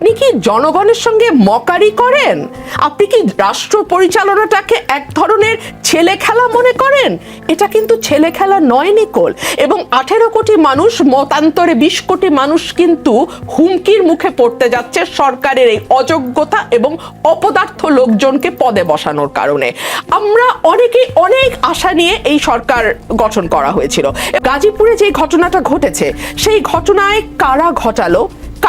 আপনি কি জনগণের সঙ্গে মকারি করেন? আপনি কি রাষ্ট্র পরিচালনাটাকে এক ধরনের ছেলে খেলা মনে করেন? এটা কিন্তু ছেলে খেলা নয়, নিকোল। এবং আঠেরো কোটি মানুষ, মতান্তরে বিশ কোটি মানুষ কিন্তু হুমকির মুখে পড়তে যাচ্ছে সরকারের এই অযোগ্যতা এবং অপদার্থ লোকজনকে পদে বসানোর কারণে। আমরা অনেকেই অনেক আশা নিয়ে এই সরকার গঠন করা হয়েছিল। গাজীপুরে যে ঘটনাটা ঘটেছে, সেই ঘটনায় কারা ঘটালো?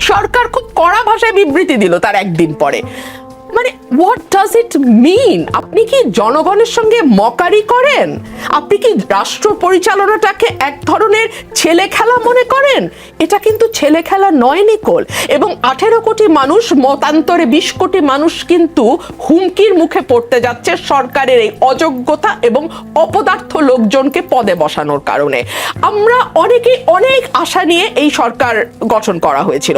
সরকার খুব কড়া ভাষায় বিবৃতি দিল তার একদিন পরে। মানে হোয়াট ডাজ ইট মিন আপনি কি জনগণের সঙ্গে মকারি করেন? আপনি কি রাষ্ট্র পরিচালনাটাকে এক ধরনের ছেলে খেলা মনে করেন? এটা কিন্তু ছেলে খেলা নয়, নিকোল। এবং আঠেরো কোটি মানুষ, মতান্তরে বিশ কোটি মানুষ কিন্তু হুমকির মুখে পড়তে যাচ্ছে সরকারের এই অযোগ্যতা এবং অপদার্থ লোকজনকে পদে বসানোর কারণে। আমরা অনেকেই অনেক আশা নিয়ে এই সরকার গঠন করা হয়েছিল।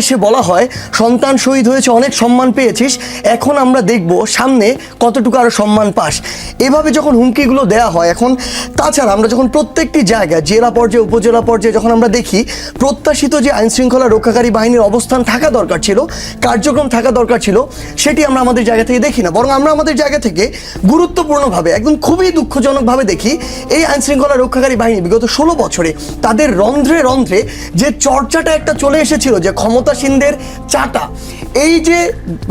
এসে বলা হয়, সন্তান শহীদ হয়েছে, অনেক সম্মান পেয়েছিস। এখন আমরা দেখব সামনে কতটুকু আরও সম্মান পাস। এভাবে যখন হুমকিগুলো দেয়া হয় এখন, তাছাড়া আমরা যখন প্রত্যেকটি জায়গায়, জেলা পর্যায়ে, উপজেলা পর্যায়ে যখন আমরা দেখি, প্রত্যাশিত যে আইনশৃঙ্খলা রক্ষাকারী বাহিনীর অবস্থান থাকা দরকার ছিল, কার্যক্রম থাকা দরকার ছিল, সেটি আমরা আমাদের জায়গা থেকে দেখি না। বরং আমরা আমাদের জায়গা থেকে গুরুত্বপূর্ণভাবে, একদম খুবই দুঃখজনকভাবে দেখি, এই আইনশৃঙ্খলা রক্ষাকারী বাহিনী বিগত ষোলো বছরে, তাদের রন্ধ্রে রন্ধ্রে যে চর্চাটা একটা চলে এসেছিল, যে ক্ষমতাসীনদের চাটা, এই যে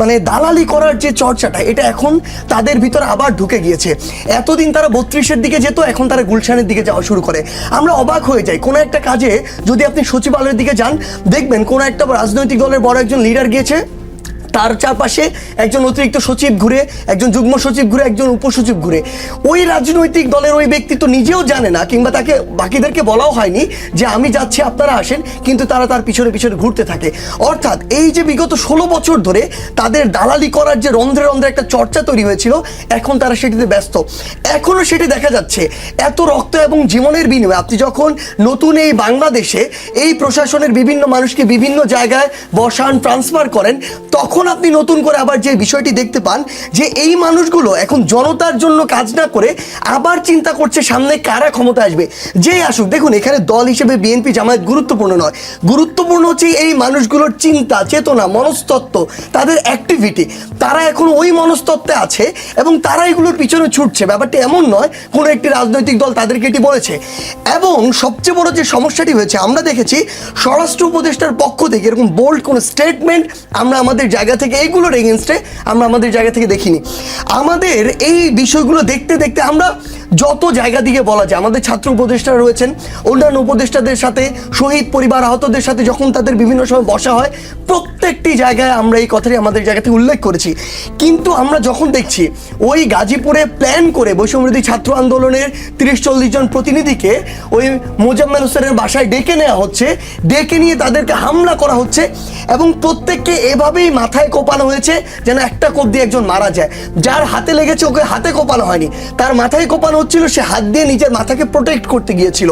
মানে দালালি করার যে চর্চাটা, এটা এখন তাদের ভিতর আবার ঢুকে গিয়েছে। এতদিন তারা বত্রিশের দিকে যেত, এখন তারা গুলশানের দিকে যাওয়া শুরু করে। আমরা অবাক হয়ে যাই, কোনো একটা কাজে যদি আপনি সচিবালয়ের দিকে যান, দেখবেন কোনো একটা রাজনৈতিক দলের বড় একজন লিডার গিয়েছে। তার চারপাশে একজন অতিরিক্ত সচিব ঘুরে, একজন যুগ্ম সচিব ঘুরে, একজন উপসচিব ঘুরে। ওই রাজনৈতিক দলের ওই ব্যক্তি তো নিজেও জানে না, কিংবা তাকে, বাকিদেরকে বলাও হয়নি যে আমি যাচ্ছি, আপনারা আসেন, কিন্তু তারা তার পিছনে পিছনে ঘুরতে থাকে। অর্থাৎ এই যে বিগত ষোলো বছর ধরে তাদের দালালি করার যে রন্ধ্রে রন্ধ্রে একটা চর্চা তৈরি হয়েছিল, এখন তারা সেটিতে ব্যস্ত। এখনও সেটি দেখা যাচ্ছে, এত রক্ত এবং জীবনের বিনিময়ে আপনি যখন নতুন এই বাংলাদেশে এই প্রশাসনের বিভিন্ন মানুষকে বিভিন্ন জায়গায় বসান ট্রান্সফার করেন, তখন আপনি নতুন করে আবার যে বিষয়টি দেখতে পান, যে এই মানুষগুলো এখন জনতার জন্য কাজ না করে আবার চিন্তা করছে সামনে কারা ক্ষমতা আসবে। যে আসুক, দেখুন, এখানে দল হিসেবে বিএনপি জামায়াত গুরুত্বপূর্ণ নয়। গুরুত্বপূর্ণ হচ্ছে এই মানুষগুলোর চিন্তা, চেতনা, মনস্তত্ত্ব, তাদের অ্যাক্টিভিটি তারা এখন ওই মনস্তত্ত্বে আছে এবং তারা এগুলোর পিছনে ছুটছে। ব্যাপারটা এমন নয়, কোনো একটি রাজনৈতিক দল তাদেরকে এটি বলেছে। এবং সবচেয়ে বড় যে সমস্যাটি হয়েছে, আমরা দেখেছি স্বরাষ্ট্র উপদেষ্টার পক্ষ থেকে এরকম বোল্ড কোনো স্টেটমেন্ট আমরা আমাদের জায়গা থেকে এইগুলোর এগেনস্টে আমরা আমাদের জায়গা থেকে দেখিনি। আমাদের এই বিষয়গুলো দেখতে দেখতে আমরা যত জায়গা দিকে বলা যায়, আমাদের ছাত্র উপদেষ্টা রয়েছেন, অন্যান্য উপদেষ্টাদের সাথে, শহীদ পরিবার আহতদের সাথে যখন তাদের বিভিন্ন সময় বসা হয়, প্রত্যেকটি জায়গায় আমরা এই কথাটি আমাদের জায়গা থেকে উল্লেখ করেছি। কিন্তু আমরা যখন দেখছি, ওই গাজীপুরে প্ল্যান করে বৈষম্যবিরোধী ছাত্র আন্দোলনের তিরিশ চল্লিশ জন প্রতিনিধিকে ওই মোজাম্মেল হোসেনের বাসায় ডেকে নেওয়া হচ্ছে, ডেকে নিয়ে তাদেরকে হামলা করা হচ্ছে এবং প্রত্যেককে এভাবেই মাথায় কোপানো হয়েছে যেন একটা কোপ দিয়ে একজন মারা যায়। যার হাতে লেগেছে ওকে হাতে কোপানো হয়নি। তার মাথায় কোপানো হচ্ছিল, সে হাত দিয়ে নিজের মাথাকে প্রোটেক্ট করতে গিয়েছিল।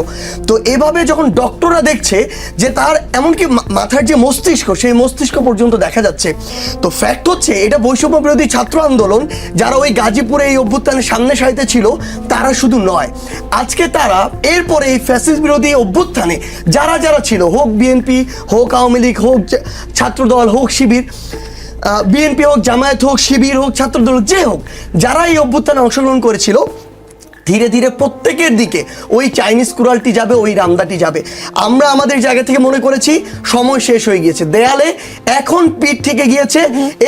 তো এভাবে যখন ডক্টররা দেখছে যে তার এমনকি মাথার যে মস্তিষ্ক, সেই মস্তিষ্ক পর্যন্ত দেখা যাচ্ছে। তো ফ্যাক্ট হচ্ছে, এটা বৈষম্য বিরোধী ছাত্র আন্দোলন, যারা ওই গাজীপুরে এই অভ্যুত্থানের সামনে সারিতে ছিল, তারা শুধু নয়। আজকে তারা এরপরে এই ফ্যাসিস্ট বিরোধী অভ্যুত্থানে যারা যারা ছিল, হোক বিএনপি হোক আওয়ামী লীগ, হোক ছাত্রদল, হোক শিবির বিএনপি হোক জামায়াত হোক শিবির হোক ছাত্রদল যে হোক যারা এই অভ্যুত্থানে অংশগ্রহণ করেছিল ধীরে ধীরে প্রত্যেকের দিকে ওই চাইনিজ কুড়ালটি যাবে, ওই রামদাটি যাবে। আমরা আমাদের জায়গা থেকে মনে করেছি সময় শেষ হয়ে গিয়েছে। দেয়ালে এখন পিঠ থেকে গিয়েছে।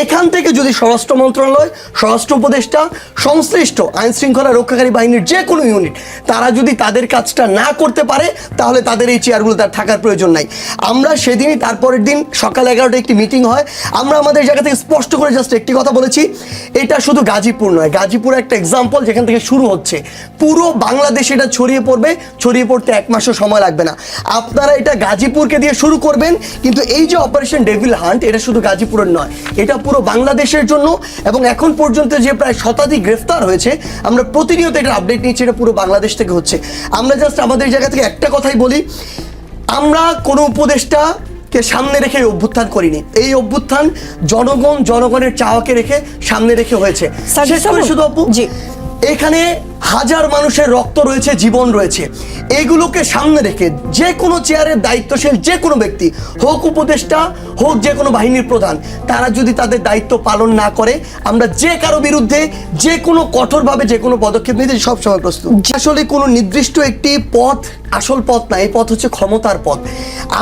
এখান থেকে যদি স্বরাষ্ট্র মন্ত্রণালয়, স্বরাষ্ট্র উপদেষ্টা, সংশ্লিষ্ট আইন শৃঙ্খলা রক্ষাকারী বাহিনীর যে কোনো ইউনিট তারা যদি তাদের কাজটা না করতে পারে, তাহলে তাদের এই চেয়ারগুলো তার থাকার প্রয়োজন নাই। আমরা সেদিনই তারপরের দিন সকাল এগারোটা একটি মিটিং হয়। আমরা আমাদের জায়গা থেকে স্পষ্ট করে জাস্ট একটি কথা বলেছি। এটা শুধু গাজীপুর নয়, গাজীপুর একটা এক্সাম্পল যেখান থেকে শুরু হচ্ছে। পুরো বাংলাদেশে এটা ছড়িয়ে পড়বে ছড়িয়ে পড়তে এক মাসও সময় লাগবে না। আপনারা এটা গাজীপুরকে দিয়ে শুরু করবেন কিন্তু এই যে অপারেশন ডেভিল হান্ট এটা শুধু গাজীপুরের নয় এটা পুরো বাংলাদেশের জন্য এবং এখন পর্যন্ত যে প্রায় শতাধিক গ্রেফতার হয়েছে আমরা প্রতিনিয়ত এটা আপডেট নিচ্ছি এটা পুরো বাংলাদেশ থেকে হচ্ছে। আমরা জাস্ট আমাদের জায়গা থেকে একটা কথাই বলি আমরা কোনো উপদেষ্টা কে সামনে রেখে অভ্যুত্থান করিনি। এই অভ্যুত্থান জনগণ জনগণের চাওয়াকে রেখে সামনে রেখে হয়েছে। স্যার, শেষ করে শুধু আপু এখানে হাজার মানুষের রক্ত রয়েছে, জীবন রয়েছে। এগুলোকে সামনে রেখে যে কোনো চেয়ারের দায়িত্বশীল যে কোনো ব্যক্তি, হোক উপদেষ্টা, হোক যে কোনো বাহিনীর প্রধান, তারা যদি তাদের দায়িত্ব পালন না করে, আমরা যে কারও বিরুদ্ধে যে কোনো কঠোরভাবে যে কোনো পদক্ষেপ নিতে সবসময় প্রস্তুত আসলে কোনো নির্দিষ্ট একটি পথ, আসল পথ না, এই পথ হচ্ছে ক্ষমতার পথ।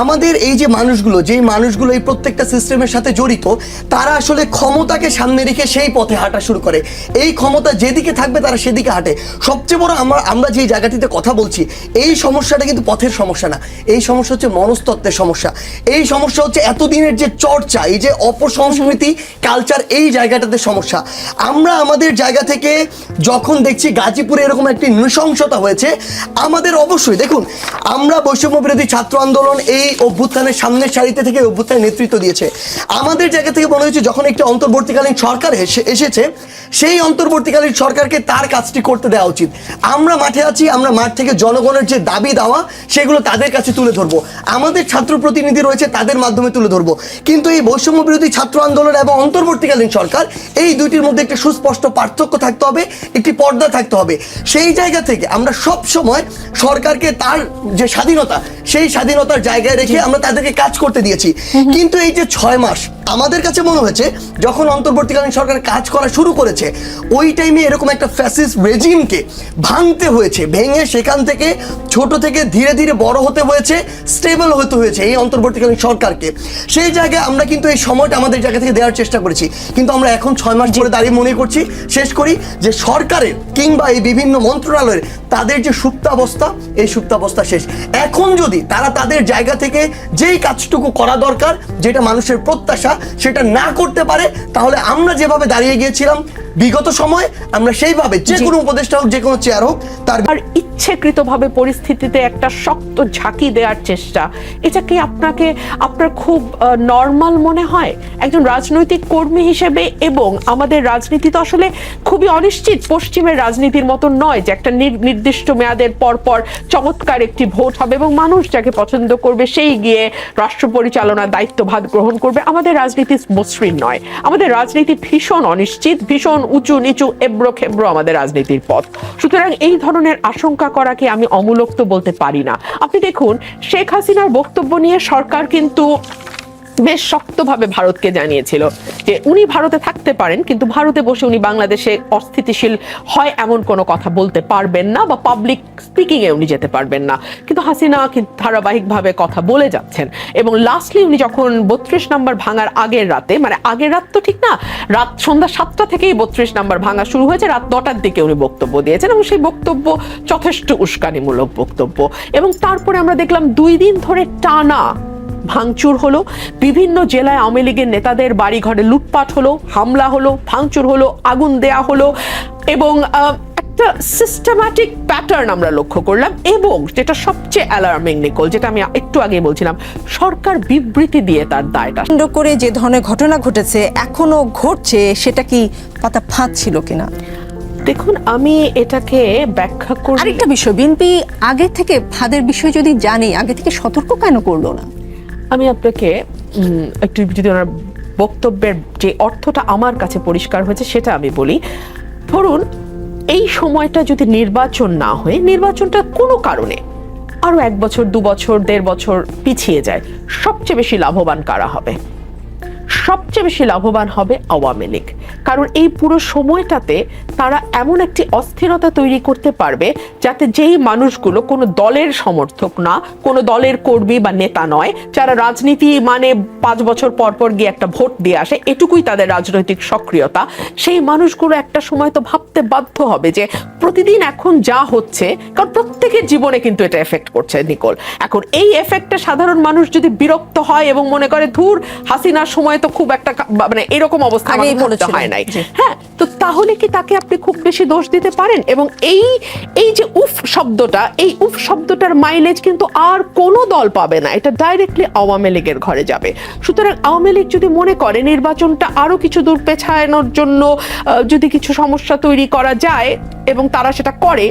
আমাদের এই যে মানুষগুলো, যেই মানুষগুলো এই প্রত্যেকটা সিস্টেমের সাথে জড়িত, তারা আসলে ক্ষমতাকে সামনে রেখে সেই পথে হাঁটা শুরু করে। এই ক্ষমতা যেদিকে থাকবে তারা সেদিকে হাঁটে। সবচেয়ে বড় আমরা আমরা যে জায়গাটিতে কথা বলছি, এই সমস্যাটা কিন্তু পথের সমস্যা না। এই সমস্যা হচ্ছে মনস্তত্ত্বের সমস্যা। এই সমস্যা হচ্ছে এতদিনের যে চর্চা, এই যে অপসংস্কৃতি কালচার এই জায়গাটাতে সমস্যা। আমরা আমাদের জায়গা থেকে যখন দেখছি গাজীপুরে এরকম একটি নৃশংসতা হয়েছে, আমাদের অবশ্যই, দেখুন, আমরা বৈষম্য বিরোধী ছাত্র আন্দোলন এই অভ্যুত্থানের সামনের সারিতে থেকে অভ্যুত্থানের নেতৃত্ব দিয়েছে। আমাদের জায়গা থেকে মনে হয়েছে যখন একটি অন্তর্বর্তীকালীন সরকার এসে- এসেছে, সেই অন্তর্বর্তীকালীন সরকারকে তার কাজটি করতে দেওয়া উচিত। আমরা মাঠে আছি, আমরা মাঠ থেকে জনগণের যে দাবি দেওয়া, সেগুলো তাদের কাছে তুলে ধরবো। আমাদের ছাত্র প্রতিনিধি রয়েছে, তাদের মাধ্যমে তুলে ধরবো। কিন্তু এই বৈষম্য বিরোধী ছাত্র আন্দোলন এবং অন্তর্বর্তীকালীন সরকার এই দুইটির মধ্যে একটি সুস্পষ্ট পার্থক্য থাকতে হবে একটি পর্দা থাকতে হবে। সেই জায়গা থেকে আমরা সব সময় সরকারকে তার যে স্বাধীনতা সেই স্বাধীনতার জায়গায় রেখে আমরা তাদেরকে কাজ করতে দিয়েছি। কিন্তু এই যে ছয় মাস আমাদের কাছে মনে হয়েছে যখন অন্তর্বর্তীকালীন সরকার কাজ করা শুরু করেছে ওই টাইমে এরকম একটা ফ্যাসিস রেজিমকে ভাঙতে হয়েছে ভেঙে সেখান থেকে ছোট থেকে ধীরে ধীরে বড় হতে হয়েছে স্টেবল হতে হয়েছে এই অন্তর্বর্তীকালীন সরকারকে। সেই জায়গায় আমরা কিন্তু এই সময়টা আমাদের জায়গা থেকে দেওয়ার চেষ্টা করেছি। কিন্তু আমরা এখন ছয় মাস ধরে দাঁড়িয়ে মনে করছি শেষ করি যে সরকারের কিংবা এই বিভিন্ন মন্ত্রণালয়ের তাদের যে সুপ্তাবস্থা এই সুপ্তাবস্থা শেষ। এখন যদি তারা তাদের জায়গা থেকে যেই কাজটুকু করা দরকার যেটা মানুষের প্রত্যাশা সেটা না করতে পারে তাহলে আমরা যেভাবে দাঁড়িয়ে গিয়েছিলাম বিগত সময় আমরা সেইভাবে যে কোনো উপদেষ্টা হোক যে কোনো চেয়ার হোক তার আর ইচ্ছেকৃতভাবে পরিস্থিতিতে একটা শক্ত ঝাঁকি দেওয়ার চেষ্টা এটা কি আপনাকে আপনার খুব নর্মাল মনে হয়? একজন রাজনৈতিক কর্মী হিসেবে এবং আমাদের রাজনীতি তো আসলে খুবই অনিশ্চিত পশ্চিমের রাজনীতির মতো নয় যে একটা নির- নির্দিষ্ট মেয়াদের পর পর চমৎকার একটি ভোট হবে এবং মানুষ যাকে পছন্দ করবে সেই গিয়ে রাষ্ট্র পরিচালনার দায়িত্বভার গ্রহণ করবে। আমাদের রাজনীতি মসৃণ নয়। আমাদের রাজনীতি ভীষণ অনিশ্চিত, ভীষণ উঁচু, নিচু এব্রো খেব্রো আমাদের রাজনীতির পথ। সুতরাং এই ধরনের আশঙ্কা করাকে আমি অমূলক বলতে পারি না। আপনি দেখুন, শেখ হাসিনার বক্তব্য নিয়ে সরকার কিন্তু বেশ শক্তভাবে ভারতকে জানিয়েছিল যে উনি ভারতে থাকতে পারেন, কিন্তু ভারতে বসে উনি বাংলাদেশে অস্থিতিশীল হয় এমন কোনো কথা বলতে পারবেন না বা পাবলিক স্পিকিং এ উনি যেতে পারবেন না। কিন্তু হাসিনা কিন্তু ধারাবাহিকভাবে কথা বলে যাচ্ছেন। এবং লাস্টলি উনি যখন বত্রিশ নাম্বার ভাঙার আগের রাতে মানে আগের রাত তো ঠিক না, রাত সন্ধ্যা সাতটা থেকেই বত্রিশ নাম্বার ভাঙা শুরু হয়েছে, রাত নটার দিকে উনি বক্তব্য দিয়েছেন এবং সেই বক্তব্য যথেষ্ট উস্কানিমূলক বক্তব্য। এবং তারপরে আমরা দেখলাম দুই দিন ধরে টানা ভাঙচুর হলো। বিভিন্ন জেলায় আওয়ামী লীগের নেতাদের বাড়িঘরে লুটপাট হলো হামলা হলো ভাঙচুর হলো আগুন দেয়া হলো এবং একটা সিস্টেম্যাটিক প্যাটার্ন আমরা লক্ষ্য করলাম এবং যেটা সবচেয়ে অ্যালার্মিং নিকল যেটা আমি একটু আগে বলছিলাম সরকার বিবৃতি দিয়ে তার দায়টা। কেন্দ্র করে যে ধরনের ঘটনা ঘটেছে এখনও ঘটছে সেটা কি পাতা ফাঁদ ছিল কিনা? দেখুন আমি এটাকে ব্যাখ্যা করি আরেকটা বিষয় বিএনপি আগে থেকে ফাঁদের বিষয় যদি জানে আগে থেকে সতর্ক কেন করল না? আমি আপনাকে একটু যদি ওনার বক্তব্যের যে অর্থটা আমার কাছে পরিষ্কার হয়েছে, সেটা আমি বলি। ধরুন, এই সময়টা যদি নির্বাচন না হয়ে, নির্বাচনটা কোনো কারণে আরও এক বছর, দু বছর, দেড় বছর পিছিয়ে যায়, সবচেয়ে বেশি লাভবান কারা হবে? সবচেয়ে বেশি লাভবান হবে আওয়ামী লীগ। কারণ এই পুরো সময়টাতে তারা এমন একটি অস্থিরতা তৈরি করতে পারবে যাতে যেই মানুষগুলো কোনো দলের সমর্থক না কোনো দলের কর্মী বা নেতা নয় যারা রাজনীতি মানে পাঁচ বছর পর পর গিয়ে একটা ভোট দিয়ে আসে এটুকুই তাদের রাজনৈতিক সক্রিয়তা। সেই মানুষগুলো একটা সময় তো ভাবতে বাধ্য হবে যে প্রতিদিন এখন যা হচ্ছে কারণ প্রত্যেকের জীবনে কিন্তু এটা এফেক্ট করছে নিকোল। এখন এই এফেক্টে সাধারণ মানুষ যদি বিরক্ত হয় এবং মনে করে ধুর হাসিনার সময় তো খুব একটা মানে এরকম অবস্থা। হয় নাই হ্যাঁ তো তাহলে কি তাকে আপনি খুব বেশি দোষ দিতে পারেন? এবং এই এই যে উফ শব্দটা এই উফ শব্দটার মাইলেজ কিন্তু আর কোনো দল পাবে না। এটা ডাইরেক্টলি আওয়ামী লীগের ঘরে যাবে। সুতরাং আওয়ামী লীগ যদি মনে করে নির্বাচনটা আরও কিছু দূর পেছানোর জন্য যদি কিছু সমস্যা তৈরি করা যায় এবং তারা সেটা করে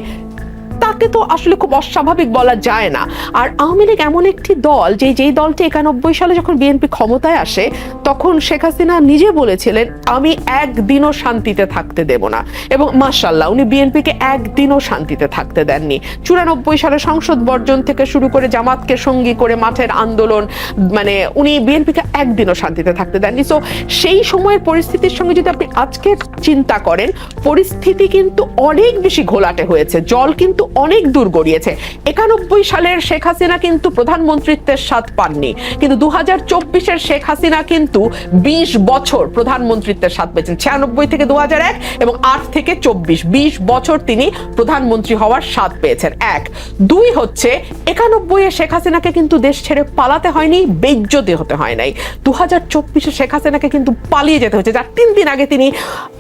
তাকে তো আসলে খুব অস্বাভাবিক বলা যায় না। আর আওয়ামী লীগ এমন একটি দল, যে যেই দলটি একানব্বই সালে যখন বিএনপি ক্ষমতায় আসে, তখন শেখ হাসিনা নিজে বলেছিলেন, আমি একদিনও শান্তিতে থাকতে দেব না। এবং মার্শাল্লাহ উনি বিএনপিকে একদিনও শান্তিতে থাকতে দেননি। চুরানব্বই সালে সংসদ বর্জন থেকে শুরু করে জামাতকে সঙ্গী করে মাঠের আন্দোলন মানে উনি বিএনপিকে একদিনও শান্তিতে থাকতে দেননি। সো সেই সময়ের পরিস্থিতির সঙ্গে যদি আপনি আজকে চিন্তা করেন, পরিস্থিতি কিন্তু অনেক বেশি ঘোলাটে হয়েছে। জল কিন্তু অনেক দূর গড়িয়েছে। একানব্বই সালের শেখ হাসিনা কিন্তু প্রধানমন্ত্রিত্বের স্বাদ পাননি। কিন্তু দু হাজার চব্বিশের শেখ হাসিনা কিন্তু বিশ বছর প্রধানমন্ত্রিত্বের স্বাদ পেয়েছেন। ছিয়ানব্বই থেকে দু হাজার এক এবং আট থেকে চব্বিশ, বিশ বছর তিনি প্রধানমন্ত্রী হওয়ার স্বাদ পেয়েছেন। এক। দুই হচ্ছে একানব্বই এ শেখ হাসিনাকে কিন্তু দেশ ছেড়ে পালাতে হয়নি বেজ্জতি হতে হয় নাই। দু হাজার চব্বিশে শেখ হাসিনাকে কিন্তু পালিয়ে যেতে হয়েছে, যার তিন দিন আগে তিনি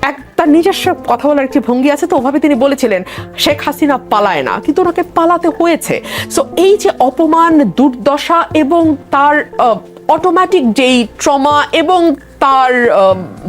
এক তার নিজস্ব কথা বলার একটি ভঙ্গি আছে, তো ওভাবে তিনি বলেছিলেন, শেখ হাসিনা পালায় না, কিন্তু ওনাকে পালাতে হয়েছে। সো এই যে অপমান, দুর্দশা এবং তার অটোমেটিক যেই ট্রমা এবং তার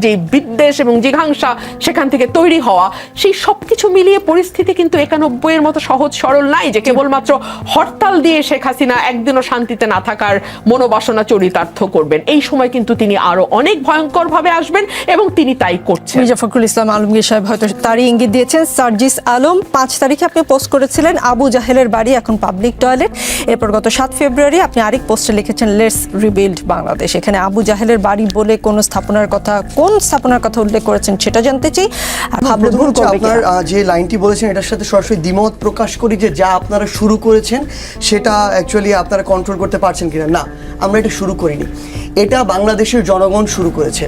যে বিদ্বেষ এবং জিঘাংসা সেখান থেকে তৈরি হওয়া, সেই সব কিছু মিলিয়ে পরিস্থিতি কিন্তু একানব্বইয়ের মতো সহজ সরল নাই যে কেবলমাত্র হরতাল দিয়ে শেখ হাসিনা একদিনও শান্তিতে না থাকার মনোবাসনা চরিতার্থ করবেন। এই সময় কিন্তু তিনি আরও অনেক ভয়ঙ্কর ভাবে আসবেন এবং তিনি তাই করছেন। মির্জা ফখরুল ইসলাম আলমগীর সাহেব হয়তো তারই ইঙ্গিত দিয়েছেন। সার্জিস আলম পাঁচ তারিখে আপনি পোস্ট করেছিলেন আবু জাহেলের বাড়ি, এখন পাবলিক টয়লেট। এরপর গত সাত ফেব্রুয়ারি আপনি আরেক পোস্টে লিখেছেন লেটস রিবিল্ড বাংলাদেশ। এখানে আবু জাহেলের বাড়ি বলে কোন স্থাপনার কথা কোন স্থাপনার কথা উল্লেখ করেছেন সেটা জানতে চাই। ভাবলে ভুল আপনার যে লাইনটি বলেছেন এটার সাথে সরাসরি দ্বিমত প্রকাশ করি যে যা আপনারা শুরু করেছেন সেটা অ্যাকচুয়ালি আপনারা কন্ট্রোল করতে পারছেন কিনা। না আমরা এটা শুরু করিনি। এটা বাংলাদেশের জনগণ শুরু করেছে।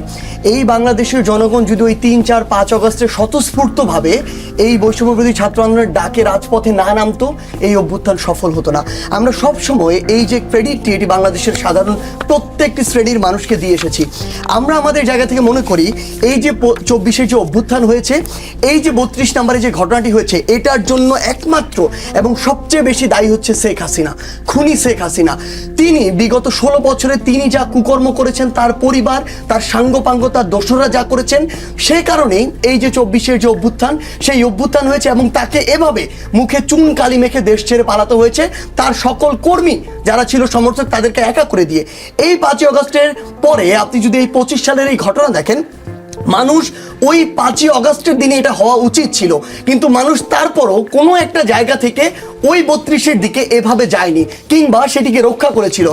এই বাংলাদেশের জনগণ যদি ওই তিন চার পাঁচ অগস্টে স্বতঃস্ফূর্তভাবে এই বৈষম্যবিরোধী ছাত্র আন্দোলনের ডাকে রাজপথে না নামতো এই অভ্যুত্থান সফল হতো না। আমরা সব সময় এই যে ক্রেডিটটি এটি বাংলাদেশের সাধারণ প্রত্যেকটি শ্রেণির মানুষকে দিয়ে এসেছি। আমরা আমাদের জায়গা থেকে মনে করি, এই যে চব্বিশের যে অভ্যুত্থান হয়েছে, এই যে বত্রিশ নম্বরে যে ঘটনাটি হয়েছে, এটার জন্য একমাত্র এবং সবচেয়ে বেশি দায়ী হচ্ছে শেখ হাসিনা, খুনি শেখ হাসিনা। তিনি বিগত ষোলো বছরে তিনি যা কুকর্ম করেছেন, তার পরিবার, তার সাঙ্গপাঙ্গ, তার দোসররা যা করেছেন সেই কারণেই এই যে চব্বিশের যে অভ্যুত্থান, সেই অভ্যুত্থান হয়েছে এবং তাকে এভাবে মুখে চুন কালি মেখে দেশ ছেড়ে পালাতে হয়েছে। তার সকল কর্মী যারা ছিল সমর্থক, তাদেরকে একা করে দিয়ে। এই পাঁচই অগস্টের পরে আপনি যদি এই সালের এই ঘটনা দেখেন, মানুষ ওই পাঁচই অগস্টের দিনে এটা হওয়া উচিত ছিল, কিন্তু মানুষ তারপরও কোনো একটা জায়গা থেকে ওই বত্রিশের দিকে এভাবে যায়নি, কিংবা সেটিকে রক্ষা করেছিল।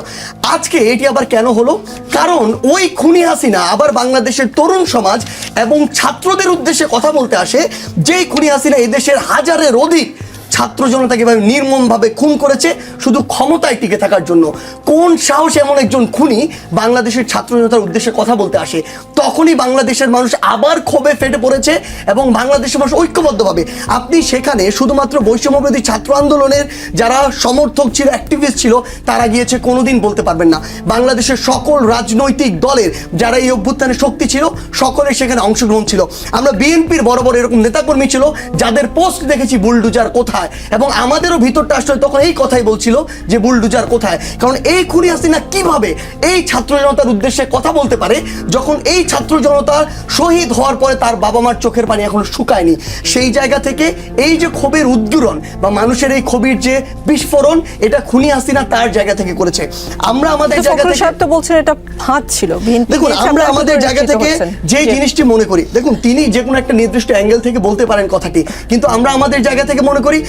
আজকে এটি আবার কেন হলো? কারণ ওই খুনি হাসিনা আবার বাংলাদেশের তরুণ সমাজ এবং ছাত্রদের উদ্দেশ্যে কথা বলতে আসে, যেই খুনি হাসিনা এদেশের হাজারের অধিক ছাত্র জনতাকে এভাবে নির্মমভাবে খুন করেছে, শুধু ক্ষমতায় টিকে থাকার জন্য। কোন সাহস এমন একজন খুনি বাংলাদেশের ছাত্র জনতার উদ্দেশ্যে কথা বলতে আসে? তখনই বাংলাদেশের মানুষ আবার ক্ষোভে ফেটে পড়েছে এবং বাংলাদেশের মানুষ ঐক্যবদ্ধভাবে। আপনি সেখানে শুধুমাত্র বৈষম্যবিরোধী ছাত্র আন্দোলনের যারা সমর্থক ছিল অ্যাক্টিভিস্ট ছিল, তারা গিয়েছে কোনোদিন বলতে পারবেন না। বাংলাদেশের সকল রাজনৈতিক দলের যারা এই অভ্যুত্থানে শক্তি ছিল, সকলের সেখানে অংশগ্রহণ ছিল। আমরা বিএনপির বড় বড় এরকম নেতাকর্মী ছিল, যাদের পোস্ট দেখেছি বুলডুজার কোথায়? এবং আমাদেরও ভিতরটা আসলে তখন এই কথাই বলছিল যে বুলডুজার কোথায়? কারণ এই খুনি হাসিনা কীভাবে এই ছাত্র জনতার উদ্দেশ্যে কথা বলতে পারে? যখন এই ছাত্র জনতা শহীদ হওয়ার পরে তার বাবা মার চোখের পানি এখনও শুকায়নি সেই জায়গা থেকে এই যে ক্ষোভের উদ্গীরণ বা মানুষের এই ক্ষোভের যে বিস্ফোরণ এটা খুনি হাসিনা তার জায়গা থেকে করেছে। আমরা আমাদের জায়গা ফখরুল থেকে তো বলছেন এটা ফাঁদ ছিল। দেখুন আমরা আমাদের জায়গা থেকে যে জিনিসটি মনে করি দেখুন তিনি যে কোনো একটা নির্দিষ্ট অ্যাঙ্গেল থেকে বলতে পারেন কথাটি কিন্তু আমরা আমাদের জায়গা থেকে মনে করি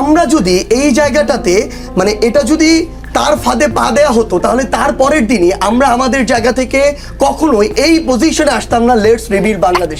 আমরা যদি এই জায়গাটাতে মানে এটা যদি তার ফাঁদে পা দেওয়া হতো, তাহলে তার পরের দিনই আমরা আমাদের জায়গা থেকে কখনোই এই পজিশনে আসতাম না লেটস রিভিল বাংলাদেশ।